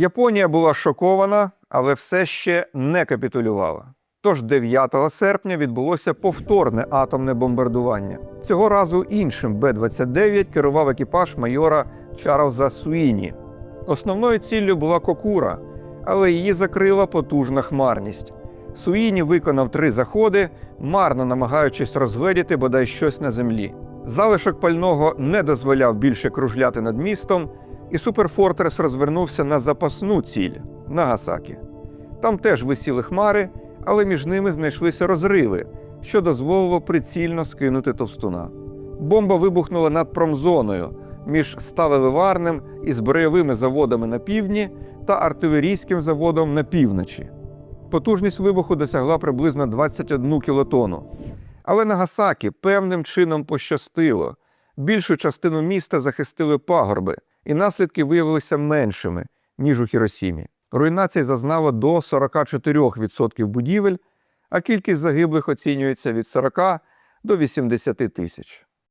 Японія була шокована, але все ще не капітулювала. Тож 9 серпня відбулося повторне атомне бомбардування. Цього разу іншим Б-29 керував екіпаж майора Чарльза Суїні. Основною ціллю була Кокура, але її закрила потужна хмарність. Суїні виконав три заходи, марно намагаючись розгледіти бодай щось на землі. Залишок пального не дозволяв більше кружляти над містом, і Суперфортрес розвернувся на запасну ціль Нагасакі. Там теж висіли хмари, але між ними знайшлися розриви, що дозволило прицільно скинути товстуна. Бомба вибухнула над промзоною між сталеливарним і збройовими заводами на півдні та артилерійським заводом на півночі. Потужність вибуху досягла приблизно 21 кілотону. Але Нагасакі певним чином пощастило. Більшу частину міста захистили пагорби, і наслідки виявилися меншими, ніж у Хіросімі. Руйнація зазнало до 44% будівель, а кількість загиблих оцінюється від 40 до 80 тисяч.